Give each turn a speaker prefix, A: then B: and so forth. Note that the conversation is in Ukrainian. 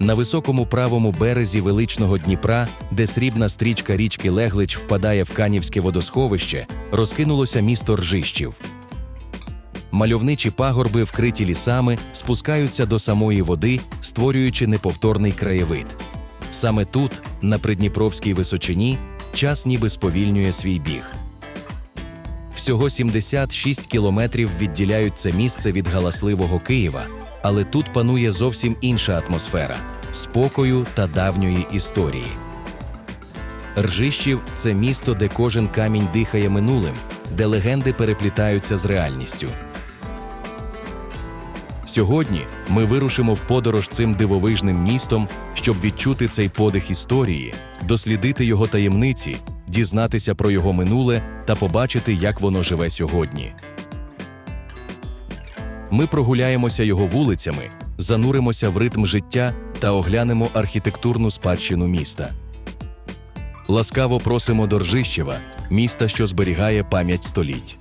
A: На високому правому березі величного Дніпра, де срібна стрічка річки Леглич впадає в Канівське водосховище, розкинулося місто Ржищів. Мальовничі пагорби, вкриті лісами, спускаються до самої води, створюючи неповторний краєвид. Саме тут, на придніпровській височині, час ніби сповільнює свій біг. Всього 76 кілометрів відділяють це місце від галасливого Києва, але тут панує зовсім інша атмосфера спокою та давньої історії. Ржищів це місто, де кожен камінь дихає минулим, де легенди переплітаються з реальністю. Сьогодні ми вирушимо в подорож цим дивовижним містом, щоб відчути цей подих історії, дослідити його таємниці, дізнатися про його минуле та побачити, як воно живе сьогодні. Ми прогуляємося його вулицями, зануримося в ритм життя та оглянемо архітектурну спадщину міста. Ласкаво просимо до Ржищева, міста, що зберігає пам'ять століть.